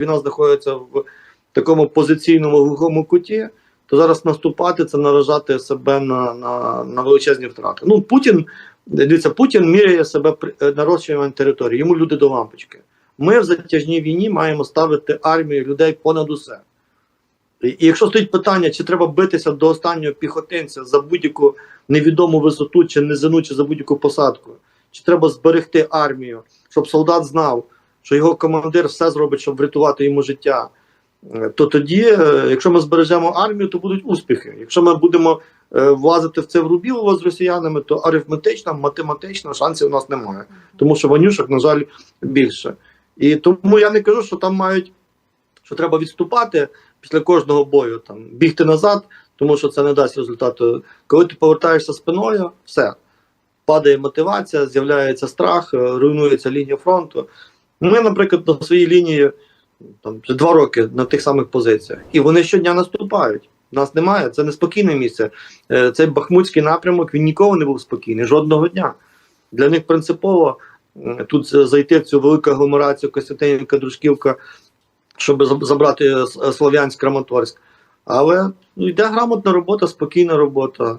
війна знаходиться в такому позиційному глухому куті, то зараз наступати це наражати себе на, на, на величезні втрати. Ну, Путін, дивіться, Путін міряє себе е, нарощуванням території, йому люди до лампочки. Ми в затяжній війні маємо ставити армію людей понад усе. І якщо стоїть питання, чи треба битися до останнього піхотинця за будь-яку невідому висоту чи низину, чи за будь-яку посадку, чи треба зберегти армію, щоб солдат знав, що його командир все зробить, щоб врятувати йому життя, е, то тоді, е, якщо ми збережемо армію, то будуть успіхи. Якщо ми будемо е, влазити в це в рубілово з росіянами, то арифметично, математично шансів у нас немає. Тому що ванюшок, на жаль, більше. І тому я не кажу, що там мають, що треба відступати після кожного бою, там бігти назад, тому що це не дасть результату. Коли ти повертаєшся спиною, все. Падає мотивація, з'являється страх, руйнується лінія фронту. Ми, наприклад, на своїй лінії там два роки на тих самих позиціях, і вони щодня наступають. Нас немає, це неспокійне місце. Е, Цей бахмутський напрямок він ніколи не був спокійний, жодного дня. Для них принципово тут зайти в цю велику агломерацію Костянтинівка, Дружківка, щоб забрати е, Слов'янськ, Краматорськ. Але ну, йде грамотна робота, спокійна робота.